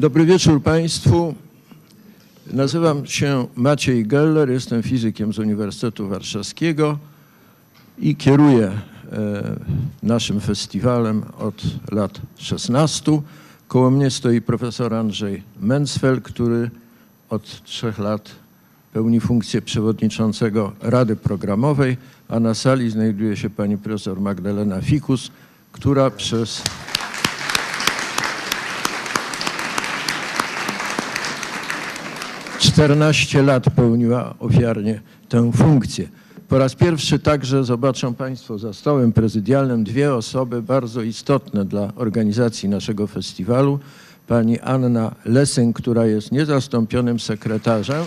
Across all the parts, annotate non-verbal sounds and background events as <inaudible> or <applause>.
Dobry wieczór Państwu. Nazywam się Maciej Geller, jestem fizykiem z Uniwersytetu Warszawskiego i kieruję e, naszym festiwalem od lat 16. Koło mnie stoi profesor Andrzej Mencfel, który od trzech lat pełni funkcję przewodniczącego Rady Programowej, a na sali znajduje się pani profesor Magdalena Fikus, która przez 14 lat pełniła ofiarnie tę funkcję. Po raz pierwszy także zobaczą Państwo za stołem prezydialnym dwie osoby bardzo istotne dla organizacji naszego festiwalu. Pani Anna Lesyn, która jest niezastąpionym sekretarzem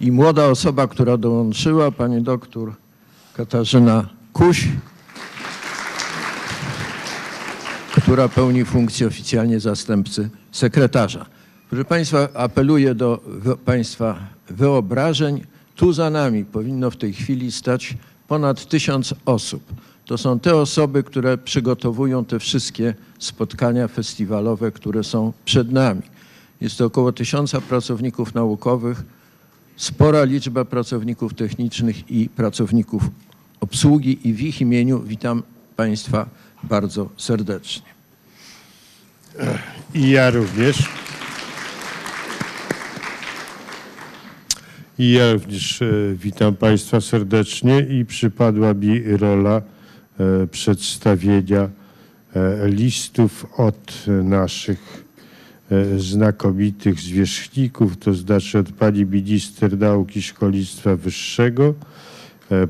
i młoda osoba, która dołączyła, pani doktor Katarzyna Kuś, która pełni funkcję oficjalnie zastępcy sekretarza. Proszę Państwa, apeluję do Państwa wyobrażeń. Tu za nami powinno w tej chwili stać ponad tysiąc osób. To są te osoby, które przygotowują te wszystkie spotkania festiwalowe, które są przed nami. Jest to około tysiąca pracowników naukowych, spora liczba pracowników technicznych i pracowników obsługi i w ich imieniu witam Państwa bardzo serdecznie. I ja również. I ja również e, witam Państwa serdecznie i przypadła mi rola e, przedstawienia e, listów od naszych znakomitych zwierzchników, to znaczy od pani minister nauki szkolnictwa wyższego,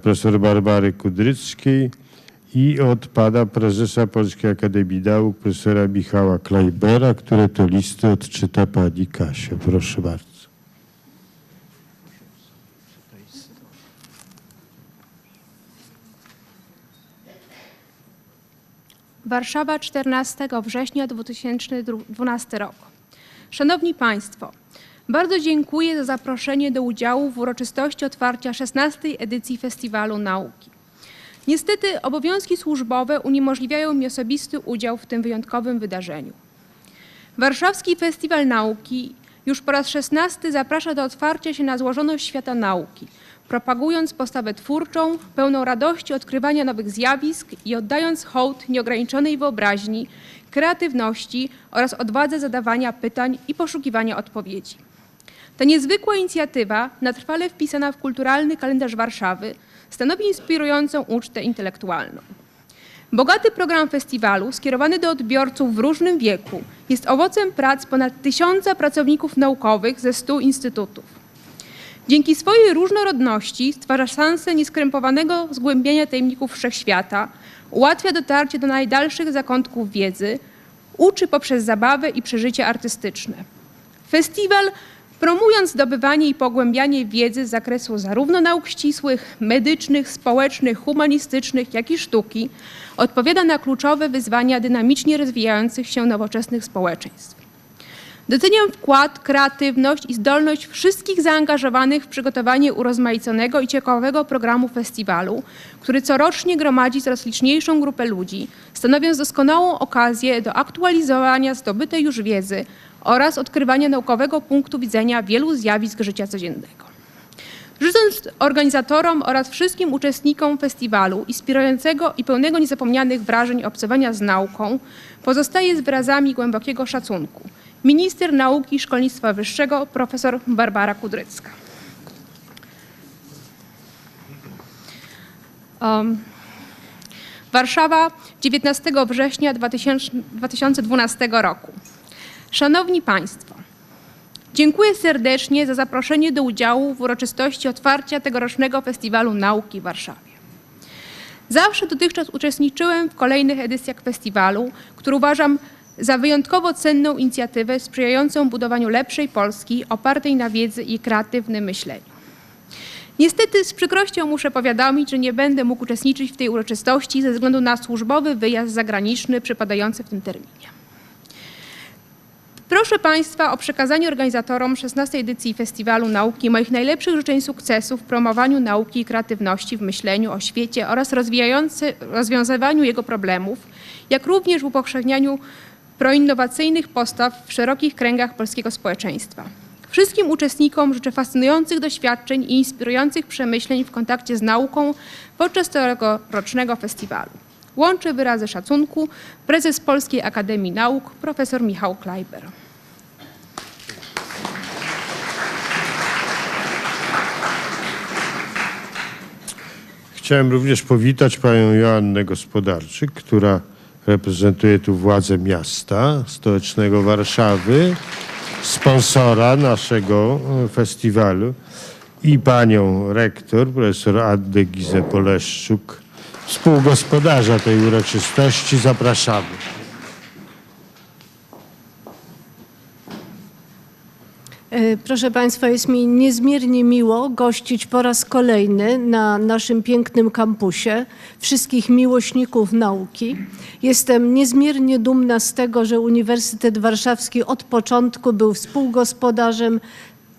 profesor Barbary Kudryckiej i od pana prezesa Polskiej Akademii Nauk, profesora Michała Kleinbera, które to listy odczyta pani Kasia. Proszę bardzo. Warszawa 14 września 2012 rok. Szanowni Państwo, bardzo dziękuję za zaproszenie do udziału w uroczystości otwarcia 16 edycji Festiwalu Nauki. Niestety obowiązki służbowe uniemożliwiają mi osobisty udział w tym wyjątkowym wydarzeniu. Warszawski Festiwal Nauki już po raz 16 zaprasza do otwarcia się na złożoność świata nauki, propagując postawę twórczą, pełną radości odkrywania nowych zjawisk i oddając hołd nieograniczonej wyobraźni, kreatywności oraz odwadze zadawania pytań i poszukiwania odpowiedzi. Ta niezwykła inicjatywa, natrwale wpisana w kulturalny kalendarz Warszawy, stanowi inspirującą ucztę intelektualną. Bogaty program festiwalu, skierowany do odbiorców w różnym wieku, jest owocem prac ponad tysiąca pracowników naukowych ze stu instytutów. Dzięki swojej różnorodności stwarza szansę nieskrępowanego zgłębienia tajemników wszechświata, ułatwia dotarcie do najdalszych zakątków wiedzy, uczy poprzez zabawę i przeżycia artystyczne. Festiwal, promując zdobywanie i pogłębianie wiedzy z zakresu zarówno nauk ścisłych, medycznych, społecznych, humanistycznych, jak i sztuki, odpowiada na kluczowe wyzwania dynamicznie rozwijających się nowoczesnych społeczeństw. Doceniam wkład, kreatywność i zdolność wszystkich zaangażowanych w przygotowanie urozmaiconego i ciekawego programu festiwalu, który corocznie gromadzi coraz liczniejszą grupę ludzi, stanowiąc doskonałą okazję do aktualizowania zdobytej już wiedzy oraz odkrywania naukowego punktu widzenia wielu zjawisk życia codziennego. Życząc organizatorom oraz wszystkim uczestnikom festiwalu inspirującego i pełnego niezapomnianych wrażeń obcowania z nauką, pozostaje z wyrazami głębokiego szacunku. Minister Nauki i Szkolnictwa Wyższego profesor Barbara Kudrycka. Um, Warszawa 19 września 2000 2012 roku. Szanowni Państwo, Dziękuję serdecznie za zaproszenie do udziału w uroczystości otwarcia tegorocznego Festiwalu Nauki w Warszawie. Zawsze dotychczas uczestniczyłem w kolejnych edycjach festiwalu, który uważam za wyjątkowo cenną inicjatywę sprzyjającą budowaniu lepszej Polski opartej na wiedzy i kreatywnym myśleniu. Niestety z przykrością muszę powiadomić, że nie będę mógł uczestniczyć w tej uroczystości ze względu na służbowy wyjazd zagraniczny przypadający w tym terminie. Proszę Państwa o przekazanie organizatorom 16 edycji Festiwalu Nauki moich najlepszych życzeń sukcesu w promowaniu nauki i kreatywności w myśleniu o świecie oraz rozwiązywaniu jego problemów, jak również w upowszechnianiu proinnowacyjnych postaw w szerokich kręgach polskiego społeczeństwa. Wszystkim uczestnikom życzę fascynujących doświadczeń i inspirujących przemyśleń w kontakcie z nauką podczas tegorocznego festiwalu. Łączę wyrazy szacunku prezes Polskiej Akademii Nauk profesor Michał Klajber. Chciałem również powitać panią Joannę Gospodarczyk, która reprezentuje tu władze miasta stołecznego Warszawy, sponsora naszego e, festiwalu i panią rektor, profesor Addę Gizę-Poleszczuk, współgospodarza tej uroczystości. Zapraszamy. E, Proszę Państwa, jest mi niezmiernie miło gościć po raz kolejny na naszym pięknym kampusie wszystkich miłośników nauki. Jestem niezmiernie dumna z tego, że Uniwersytet Warszawski od początku był współgospodarzem,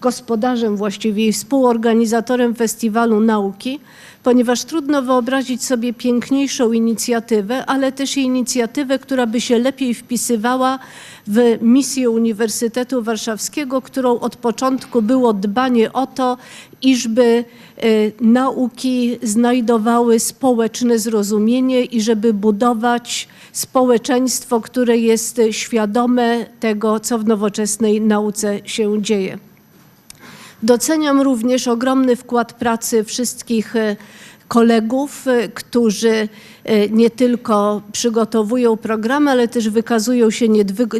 gospodarzem właściwie i współorganizatorem Festiwalu Nauki, ponieważ trudno wyobrazić sobie piękniejszą inicjatywę, ale też inicjatywę, która by się lepiej wpisywała w misję Uniwersytetu Warszawskiego, którą od początku było dbanie o to, iżby e, nauki znajdowały społeczne zrozumienie i żeby budować społeczeństwo, które jest świadome tego, co w nowoczesnej nauce się dzieje. Doceniam również ogromny wkład pracy wszystkich e, kolegów, e, którzy e, nie tylko przygotowują programy, ale też wykazują się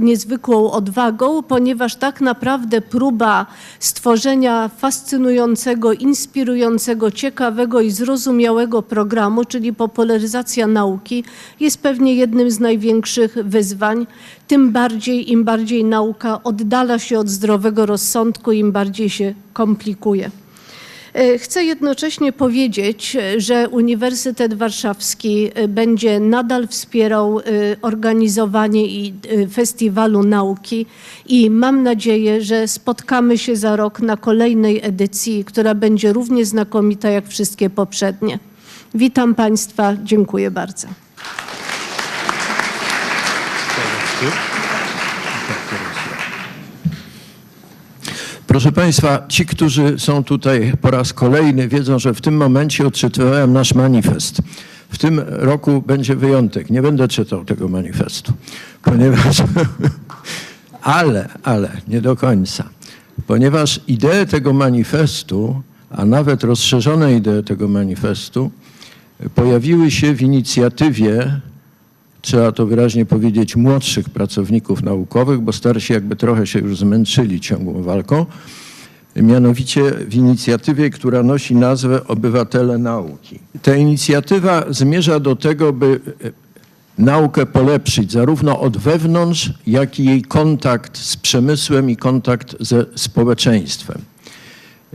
niezwykłą odwagą, ponieważ tak naprawdę próba stworzenia fascynującego, inspirującego, ciekawego i zrozumiałego programu, czyli popularyzacja nauki, jest pewnie jednym z największych wyzwań. Tym bardziej, im bardziej nauka oddala się od zdrowego rozsądku, im bardziej się komplikuje. E, Chcę jednocześnie powiedzieć, e, że Uniwersytet Warszawski e, będzie nadal wspierał organizowanie i Festiwalu Nauki i mam nadzieję, że spotkamy się za rok na kolejnej edycji, która będzie równie znakomita jak wszystkie poprzednie. Witam Państwa, dziękuję bardzo. Proszę Państwa, ci, którzy są tutaj po raz kolejny, wiedzą, że w tym momencie odczytywałem nasz manifest. W tym roku będzie wyjątek. Nie będę czytał tego manifestu, ponieważ. <laughs> ale, ale nie do końca. Ponieważ idee tego manifestu, a nawet rozszerzone idee tego manifestu, pojawiły się w inicjatywie trzeba to wyraźnie powiedzieć, młodszych pracowników naukowych, bo starsi jakby trochę się już zmęczyli ciągłą walką, mianowicie w inicjatywie, która nosi nazwę Obywatele Nauki. Ta inicjatywa zmierza do tego, by e, naukę polepszyć zarówno od wewnątrz, jak i jej kontakt z przemysłem i kontakt ze społeczeństwem.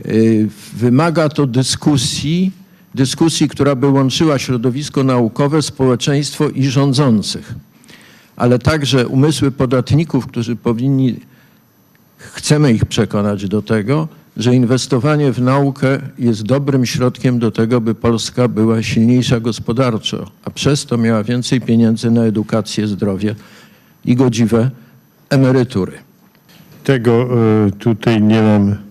Y, Wymaga to dyskusji, dyskusji, która by łączyła środowisko naukowe, społeczeństwo i rządzących, ale także umysły podatników, którzy powinni, chcemy ich przekonać do tego, że inwestowanie w naukę jest dobrym środkiem do tego, by Polska była silniejsza gospodarczo, a przez to miała więcej pieniędzy na edukację, zdrowie i godziwe emerytury. Tego e, tutaj nie mam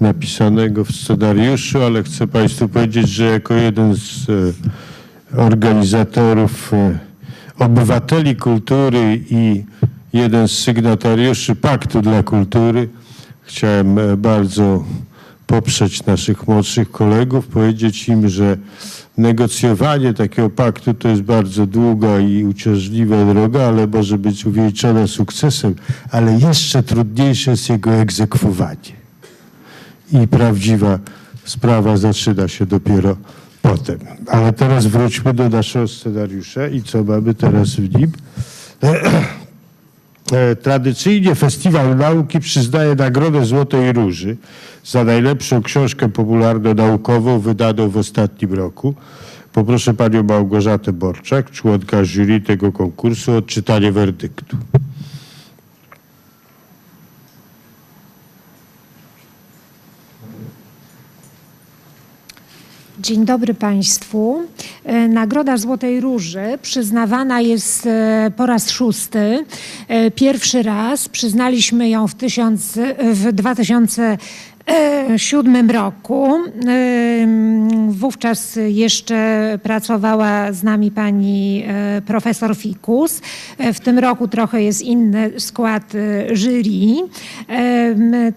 napisanego w scenariuszu, ale chcę Państwu powiedzieć, że jako jeden z e, organizatorów e, Obywateli Kultury i jeden z sygnatariuszy Paktu dla Kultury chciałem e, bardzo poprzeć naszych młodszych kolegów, powiedzieć im, że negocjowanie takiego paktu to jest bardzo długa i uciążliwa droga, ale może być uwieńczona sukcesem, ale jeszcze trudniejsze jest jego egzekwowanie. I prawdziwa sprawa zaczyna się dopiero potem. Ale teraz wróćmy do naszego scenariusza i co mamy teraz w nim. <clears throat> E, Tradycyjnie Festiwal Nauki przyznaje Nagrodę Złotej Róży za najlepszą książkę popularno-naukową wydaną w ostatnim roku. Poproszę panią Małgorzatę Borczak, członka jury tego konkursu, o odczytanie werdyktu. Dzień dobry Państwu. E, Nagroda Złotej Róży przyznawana jest e, po raz szósty. E, Pierwszy raz przyznaliśmy ją w, tysiąc, w 2007 roku. Wówczas jeszcze pracowała z nami pani e, profesor Fikus. W tym roku trochę jest inny skład e, jury.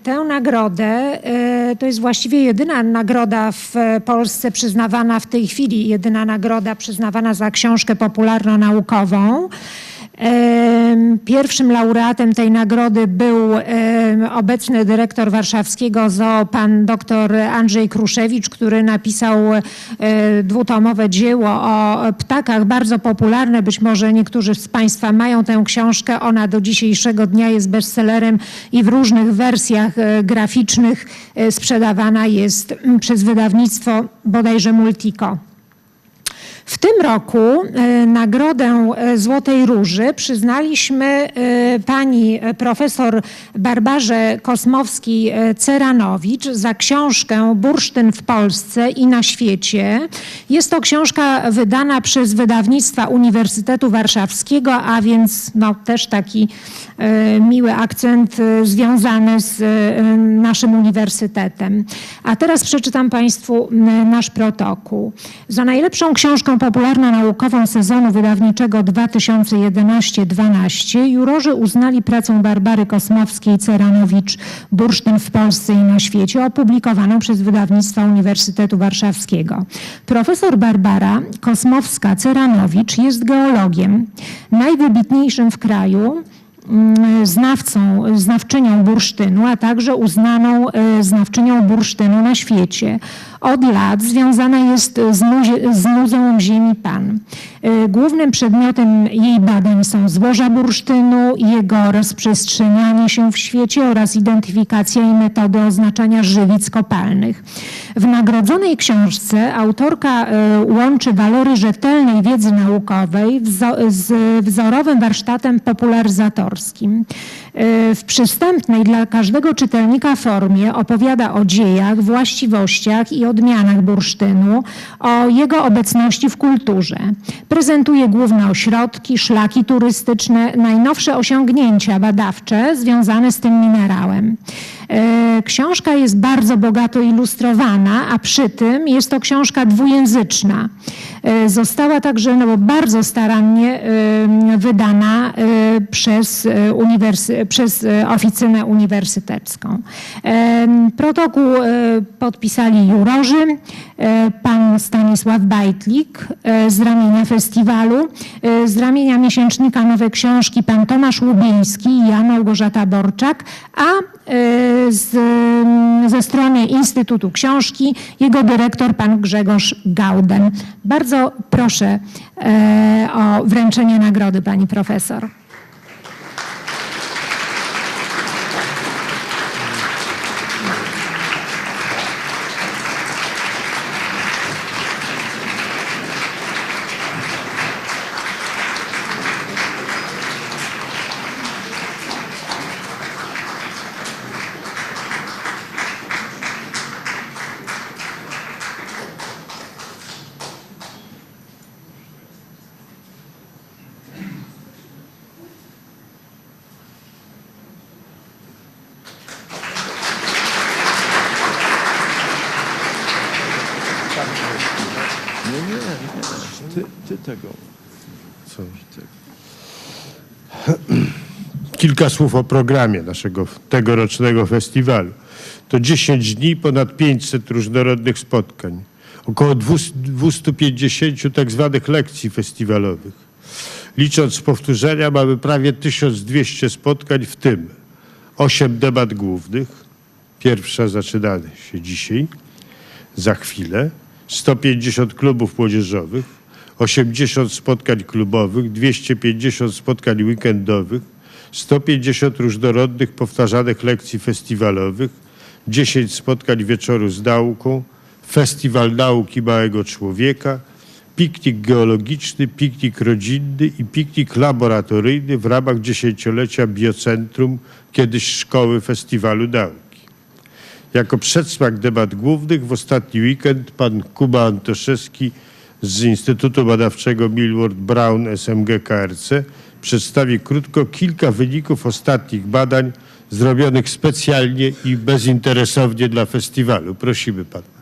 Tę nagrodę e, to jest właściwie jedyna nagroda w Polsce przyznawana w tej chwili, jedyna nagroda przyznawana za książkę popularno-naukową. Pierwszym laureatem tej nagrody był obecny dyrektor warszawskiego ZOO, pan dr Andrzej Kruszewicz, który napisał e, dwutomowe dzieło o ptakach, bardzo popularne. Być może niektórzy z Państwa mają tę książkę. Ona do dzisiejszego dnia jest bestsellerem i w różnych wersjach e, graficznych e, sprzedawana jest m, przez wydawnictwo bodajże Multico. W tym roku e, nagrodę e, Złotej Róży przyznaliśmy e, pani profesor Barbarze Kosmowski-Ceranowicz za książkę Bursztyn w Polsce i na świecie. Jest to książka wydana przez wydawnictwa Uniwersytetu Warszawskiego, a więc no, też taki miły akcent związany z naszym uniwersytetem. A teraz przeczytam Państwu nasz protokół. Za najlepszą książkę popularno-naukową sezonu wydawniczego 2011-12 jurorzy uznali pracę Barbary Kosmowskiej-Ceranowicz Bursztyn w Polsce i na świecie opublikowaną przez wydawnictwa Uniwersytetu Warszawskiego. Profesor Barbara Kosmowska-Ceranowicz jest geologiem, najwybitniejszym w kraju mm, znawcą, znawczynią bursztynu, a także uznaną e, znawczynią bursztynu na świecie. Od lat związana jest z, muzie- z Muzeum Ziemi Pan. E, Głównym przedmiotem jej badań są złoża bursztynu, jego rozprzestrzenianie się w świecie oraz identyfikacja i metody oznaczania żywic kopalnych. W nagrodzonej książce autorka e, łączy walory rzetelnej wiedzy naukowej z wzorowym warsztatem popularyzatorskim. E, W przystępnej dla każdego czytelnika formie opowiada o dziejach, właściwościach i odmianach bursztynu, o jego obecności w kulturze. Prezentuje główne ośrodki, szlaki turystyczne, najnowsze osiągnięcia badawcze związane z tym minerałem. E, Książka jest bardzo bogato ilustrowana, a przy tym jest to książka dwujęzyczna. E, Została także no, bardzo starannie e, wydana przez, uniwersy- przez oficynę uniwersytecką. Protokół podpisali jurorzy, pan Stanisław Bajtlik z ramienia festiwalu, z ramienia miesięcznika Nowe Książki pan Tomasz Łubieński i ja, Małgorzata Borczak, a z, mm, ze strony Instytutu Książki jego dyrektor pan Grzegorz Gauden. Bardzo proszę e, o wręczenie nagrody pani profesor. Nie, nie, nie. Ty, ty tego. Co? Kilka słów o programie naszego tegorocznego festiwalu. To 10 dni, ponad 500 różnorodnych spotkań, około 200 250 tak zwanych lekcji festiwalowych. Licząc powtórzenia, mamy prawie 1200 spotkań, w tym 8 debat głównych. Pierwsza zaczyna się dzisiaj, za chwilę. 150 klubów młodzieżowych, 80 spotkań klubowych, 250 spotkań weekendowych, 150 różnorodnych powtarzanych lekcji festiwalowych, 10 spotkań wieczoru z nauką, festiwal nauki małego człowieka, piknik geologiczny, piknik rodzinny i piknik laboratoryjny w ramach dziesięciolecia Biocentrum, kiedyś Szkoły Festiwalu Nauki. Jako przedsmak debat głównych w ostatni weekend pan Kuba Antoszewski z Instytutu Badawczego Millward Brown SMG KRC przedstawi krótko kilka wyników ostatnich badań zrobionych specjalnie i bezinteresownie dla festiwalu. Prosimy pana.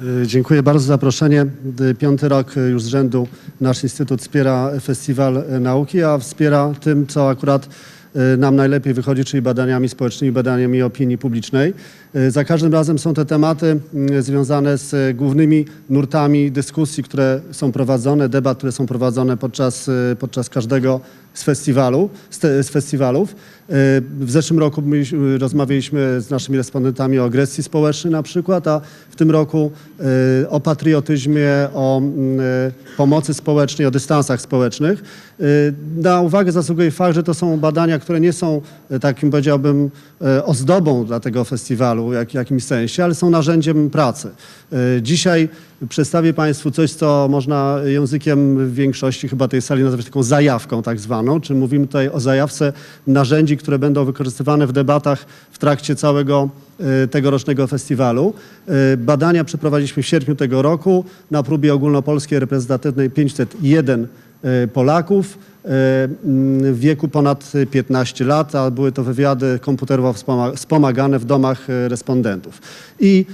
bardzo dziękuję. Bardzo za zaproszenie. Y, Piąty rok y, już z rzędu nasz Instytut wspiera Festiwal Nauki, a wspiera tym, co akurat nam najlepiej wychodzi, czyli badaniami społecznymi, badaniami opinii publicznej. Y, Za każdym razem są te tematy y, związane z y, głównymi nurtami dyskusji, które są prowadzone, debat, które są prowadzone podczas, y, podczas każdego z festiwalu, z, festiwalów. W zeszłym roku rozmawialiśmy z naszymi respondentami o agresji społecznej na przykład, a w tym roku o patriotyzmie, o mm, pomocy społecznej, o dystansach społecznych. Na uwagę zasługuje fakt, że to są badania, które nie są takim, powiedziałbym, ozdobą dla tego festiwalu jak, w jakimś sensie, ale są narzędziem pracy. Y, Dzisiaj przedstawię Państwu coś, co można językiem w większości chyba tej sali nazwać taką zajawką tak zwaną, czy mówimy tutaj o zajawce narzędzi, które będą wykorzystywane w debatach w trakcie całego y, tegorocznego festiwalu. Y, Badania przeprowadziliśmy w sierpniu tego roku na próbie ogólnopolskiej reprezentatywnej 501 y, Polaków y, mm, w wieku ponad 15 lat, a były to wywiady komputerowo wspoma- wspomagane w domach y, respondentów. I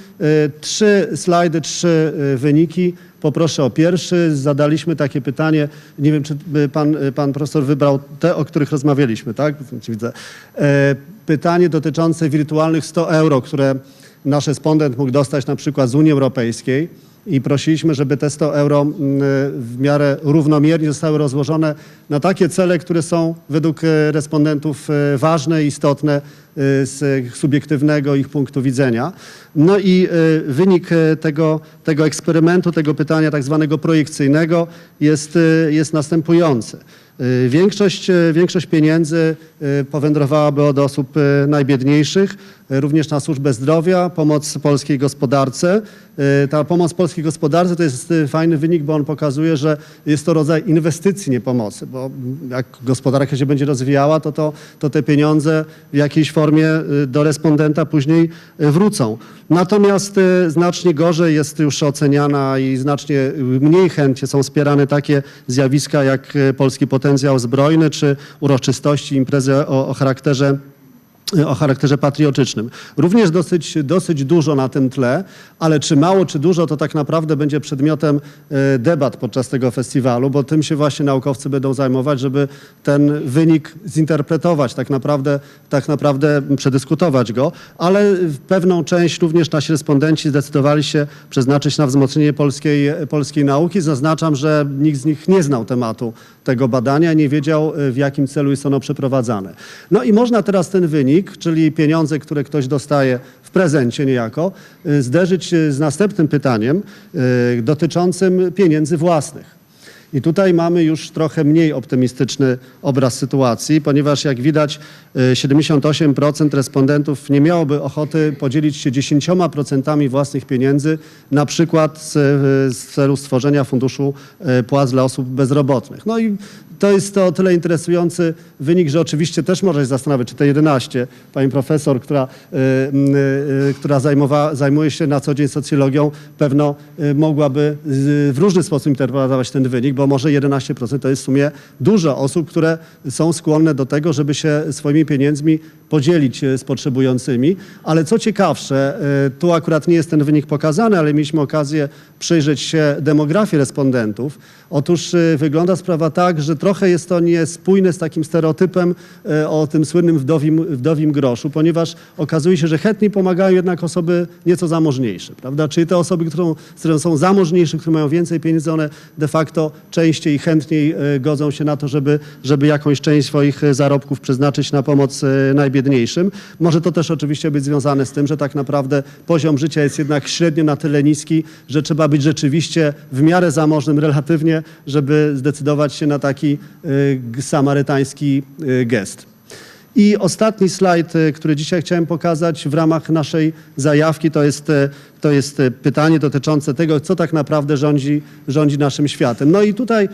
trzy slajdy, trzy wyniki. Poproszę o pierwszy. Zadaliśmy takie pytanie, nie wiem, czy pan, pan profesor wybrał te, o których rozmawialiśmy, tak? Widzę. E, Pytanie dotyczące wirtualnych 100 euro, które nasz respondent mógł dostać na przykład z Unii Europejskiej i prosiliśmy, żeby te 100 euro mm, w miarę równomiernie zostały rozłożone na takie cele, które są według e, respondentów e, ważne, istotne e, z subiektywnego ich punktu widzenia. No i wynik tego, tego eksperymentu, tego pytania tak zwanego projekcyjnego jest, jest następujący. Większość, większość pieniędzy powędrowałaby od osób najbiedniejszych, również na służbę zdrowia, pomoc polskiej gospodarce. E, Ta pomoc polskiej gospodarce to jest e, fajny wynik, bo on pokazuje, że jest to rodzaj inwestycji, nie pomocy, bo jak gospodarka się będzie rozwijała, to, to, to te pieniądze w jakiejś formie e, do respondenta później wrócą. Natomiast znacznie gorzej jest już oceniana i znacznie mniej chętnie są wspierane takie zjawiska jak polski potencjał zbrojny czy uroczystości, imprezy o, o charakterze o charakterze patriotycznym. Również dosyć, dosyć dużo na tym tle, ale czy mało, czy dużo, to tak naprawdę będzie przedmiotem e, debat podczas tego festiwalu, bo tym się właśnie naukowcy będą zajmować, żeby ten wynik zinterpretować, tak naprawdę, tak naprawdę przedyskutować go, ale pewną część również nasi respondenci zdecydowali się przeznaczyć na wzmocnienie polskiej, polskiej nauki. Zaznaczam, że nikt z nich nie znał tematu tego badania, nie wiedział e, w jakim celu jest ono przeprowadzane. No i można teraz ten wynik, czyli pieniądze, które ktoś dostaje w prezencie niejako, y, zderzyć y, z następnym pytaniem dotyczącym pieniędzy własnych. I tutaj mamy już trochę mniej optymistyczny obraz sytuacji, ponieważ jak widać y, 78% respondentów nie miałoby ochoty podzielić się 10% własnych pieniędzy, na przykład z, z celu stworzenia funduszu y, płac dla osób bezrobotnych. No i to jest to o tyle interesujący wynik, że oczywiście też można się zastanawiać, czy te 11, pani profesor, która, y, y, y, która zajmowa, zajmuje się na co dzień socjologią, pewno y, mogłaby w różny sposób interpretować ten wynik, bo może 11% to jest w sumie dużo osób, które są skłonne do tego, żeby się swoimi pieniędzmi podzielić z potrzebującymi. Ale co ciekawsze, y, tu akurat nie jest ten wynik pokazany, ale mieliśmy okazję przyjrzeć się demografii respondentów. Otóż y, wygląda sprawa tak, że trochę jest to niespójne z takim stereotypem y, o tym słynnym wdowim, wdowim groszu, ponieważ okazuje się, że chętniej pomagają jednak osoby nieco zamożniejsze, prawda? Czyli te osoby, którą, które są zamożniejsze, które mają więcej pieniędzy, one de facto częściej i chętniej godzą się na to, żeby, żeby jakąś część swoich zarobków przeznaczyć na pomoc y, najbiedniejszym. Może to też oczywiście być związane z tym, że tak naprawdę poziom życia jest jednak średnio na tyle niski, że trzeba być rzeczywiście w miarę zamożnym relatywnie, żeby zdecydować się na taki y, samarytański y, gest. I ostatni slajd, y, który dzisiaj chciałem pokazać w ramach naszej zajawki, to jest, y, to jest y, pytanie dotyczące tego, co tak naprawdę rządzi, rządzi naszym światem. No i tutaj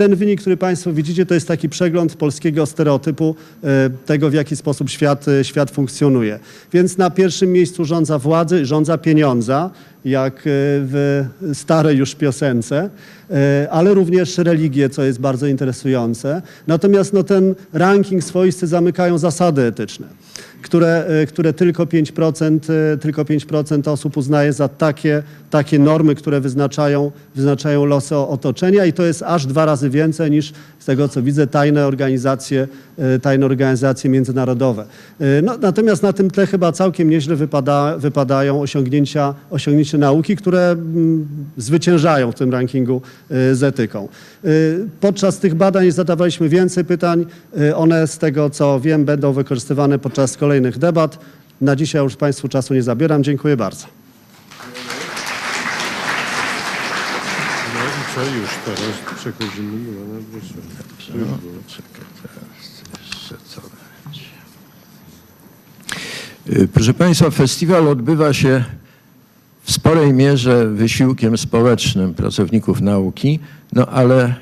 ten wynik, który Państwo widzicie, to jest taki przegląd polskiego stereotypu e, tego, w jaki sposób świat, e, świat funkcjonuje. Więc na pierwszym miejscu rządza władzy, rządza pieniądza, jak e, w starej już piosence, e, ale również religie, co jest bardzo interesujące. Natomiast no, ten ranking swoisty zamykają zasady etyczne, które, e, które tylko 5%, e, tylko 5% osób uznaje za takie, takie normy, które wyznaczają, wyznaczają losy otoczenia i to jest aż dwa razy więcej niż z tego, co widzę, tajne organizacje, e, tajne organizacje międzynarodowe. E, No, natomiast na tym tle chyba całkiem nieźle wypada, wypadają osiągnięcia, osiągnięcia nauki, które mm, zwyciężają w tym rankingu e, z etyką. Podczas tych badań zadawaliśmy więcej pytań. One z tego, co wiem, będą wykorzystywane podczas kolejnych debat. Na dzisiaj już Państwu czasu nie zabieram. Dziękuję bardzo. Co już teraz przechodzimy do profesora. No. Y, Proszę Państwa, festiwal odbywa się w sporej mierze wysiłkiem społecznym pracowników nauki, no ale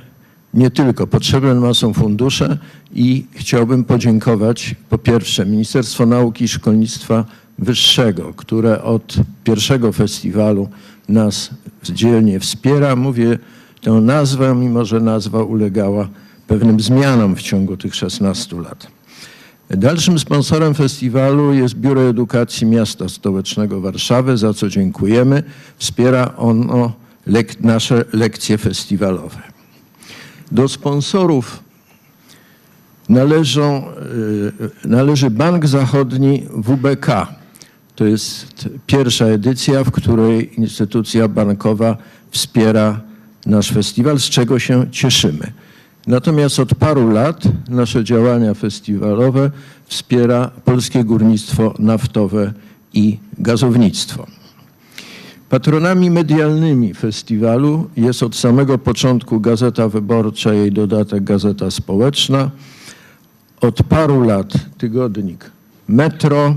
nie tylko. Potrzebne nam są fundusze i chciałbym podziękować po pierwsze Ministerstwo Nauki i Szkolnictwa Wyższego, które od pierwszego festiwalu nas dzielnie wspiera. Mówię tę nazwę, mimo że nazwa ulegała pewnym zmianom w ciągu tych 16 lat. Dalszym sponsorem festiwalu jest Biuro Edukacji Miasta Stołecznego Warszawy, za co dziękujemy. Wspiera ono lek- nasze lekcje festiwalowe. Do sponsorów należą, y, należy Bank Zachodni WBK. To jest pierwsza edycja, w której instytucja bankowa wspiera nasz festiwal, z czego się cieszymy. Natomiast od paru lat nasze działania festiwalowe wspiera Polskie Górnictwo Naftowe i Gazownictwo. Patronami medialnymi festiwalu jest od samego początku Gazeta Wyborcza, jej dodatek Gazeta Społeczna. Od paru lat tygodnik Metro,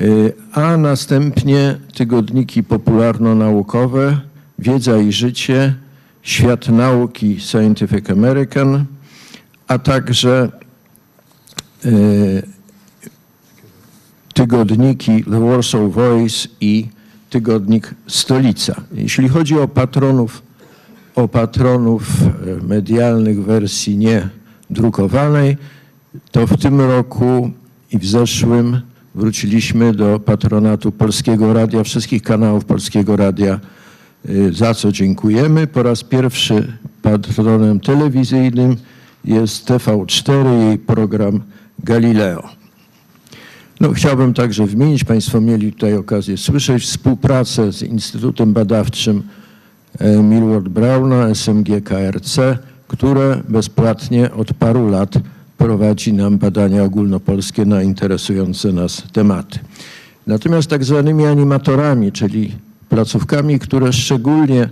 y, a następnie tygodniki popularno-naukowe Wiedza i Życie, Świat Nauki Scientific American, a także y, tygodniki The Warsaw Voice i tygodnik Stolica. Jeśli chodzi o patronów, o patronów e, medialnych wersji nie drukowanej, to w tym roku i w zeszłym wróciliśmy do patronatu Polskiego Radia, wszystkich kanałów Polskiego Radia, za co dziękujemy. Po raz pierwszy patronem telewizyjnym jest TV4 i program Galileo. No, chciałbym także wymienić, Państwo mieli tutaj okazję słyszeć, współpracę z Instytutem Badawczym e, Millward Browna, SMG KRC, które bezpłatnie od paru lat prowadzi nam badania ogólnopolskie na interesujące nas tematy. Natomiast tak zwanymi animatorami, czyli placówkami, które szczególnie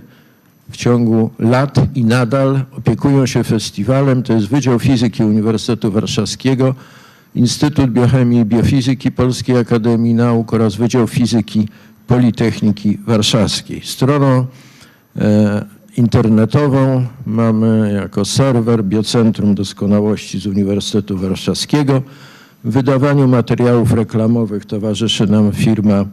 w ciągu lat i nadal opiekują się festiwalem, to jest Wydział Fizyki Uniwersytetu Warszawskiego, Instytut Biochemii i Biofizyki Polskiej Akademii Nauk oraz Wydział Fizyki Politechniki Warszawskiej. Stroną e, internetową mamy jako serwer Biocentrum Doskonałości z Uniwersytetu Warszawskiego. W wydawaniu materiałów reklamowych towarzyszy nam firma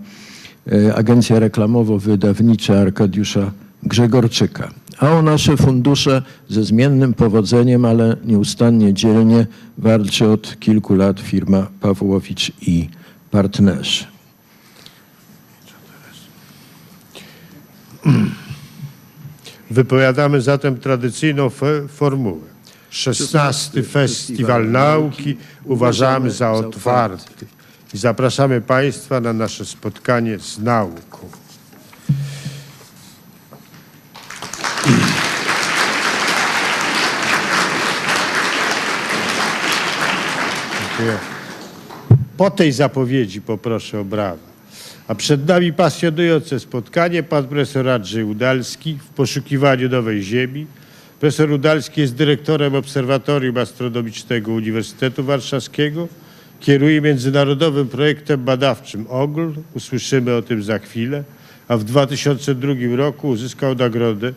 Agencja Reklamowo-Wydawnicza Arkadiusza Grzegorczyka. A o nasze fundusze ze zmiennym powodzeniem, ale nieustannie dzielnie walczy od kilku lat firma Pawłowicz i partnerzy. Wypowiadamy zatem tradycyjną formułę. 16 Festiwal Nauki uważamy za otwarty i zapraszamy Państwa na nasze spotkanie z nauką. Po tej zapowiedzi poproszę o brawa. A przed nami pasjonujące spotkanie. Pan profesor Andrzej Udalski w poszukiwaniu nowej Ziemi. Profesor Udalski jest dyrektorem Obserwatorium Astronomicznego Uniwersytetu Warszawskiego. Kieruje międzynarodowym projektem badawczym OGL. Usłyszymy o tym za chwilę. A w 2002 roku uzyskał nagrodę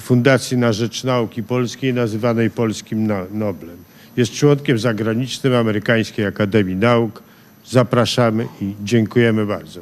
Fundacji na Rzecz Nauki Polskiej, nazywanej Polskim No- Noblem. Jest członkiem zagranicznym Amerykańskiej Akademii Nauk. Zapraszamy i dziękujemy bardzo.